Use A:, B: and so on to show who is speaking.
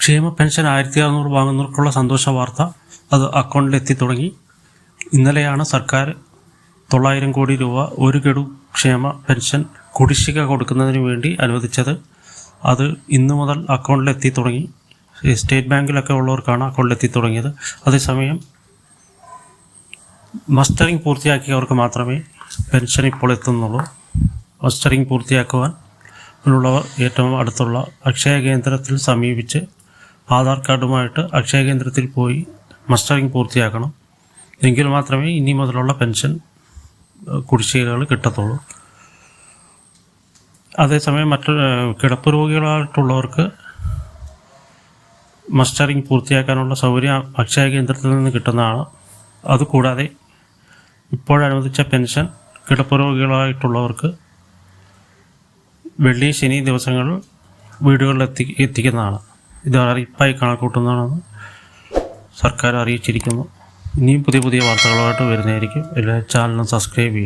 A: ക്ഷേമ പെൻഷൻ ആയിരത്തി അറുന്നൂറ് വാങ്ങുന്നവർക്കുള്ള സന്തോഷ വാർത്ത അത് അക്കൗണ്ടിൽ എത്തി തുടങ്ങി. ഇന്നലെയാണ് സർക്കാർ തൊള്ളായിരം കോടി രൂപ ഒരു ഗഡു ക്ഷേമ പെൻഷൻ കുടിശ്ശിക കൊടുക്കുന്നതിന് വേണ്ടി അനുവദിച്ചത്. അത് ഇന്നു മുതൽ അക്കൗണ്ടിൽ എത്തി തുടങ്ങി. സ്റ്റേറ്റ് ബാങ്കിലൊക്കെ ഉള്ളവർക്കാണ് അക്കൗണ്ടിൽ എത്തി തുടങ്ങിയത്. അതേസമയം മസ്റ്ററിംഗ് പൂർത്തിയാക്കിയവർക്ക് മാത്രമേ പെൻഷൻ ഇപ്പോൾ എത്തുന്നുള്ളൂ. മസ്റ്ററിംഗ് പൂർത്തിയാക്കുവാൻ ഉള്ളവർ ഏറ്റവും അടുത്തുള്ള അക്ഷയ കേന്ദ്രത്തിൽ സമീപിച്ച് ആധാർ കാർഡുമായിട്ട് അക്ഷയ കേന്ദ്രത്തിൽ പോയി മസ്റ്ററിങ് പൂർത്തിയാക്കണം. എങ്കിൽ മാത്രമേ ഇനി മുതലുള്ള പെൻഷൻ കുടിശ്ശികകൾ കിട്ടത്തുള്ളൂ. അതേസമയം മറ്റു കിടപ്പ് രോഗികളായിട്ടുള്ളവർക്ക് മസ്റ്ററിങ് പൂർത്തിയാക്കാനുള്ള സൗകര്യം അക്ഷയ കേന്ദ്രത്തിൽ നിന്ന് കിട്ടുന്നതാണ്. അതുകൂടാതെ ഇപ്പോഴനുവദിച്ച പെൻഷൻ കിടപ്പ് രോഗികളായിട്ടുള്ളവർക്ക് വെള്ളി ശനി ദിവസങ്ങളിൽ വീടുകളിൽ എത്തി എത്തിക്കുന്നതാണ്. ഇത് അറിയിപ്പായി കണക്കൂട്ടുന്നതാണെന്ന് സർക്കാർ അറിയിച്ചിരിക്കുന്നു. ഇനിയും പുതിയ പുതിയ വാർത്തകളുമായിട്ട് വരുന്നതായിരിക്കും. എല്ലാ ചാനലും സബ്സ്ക്രൈബ് ചെയ്യും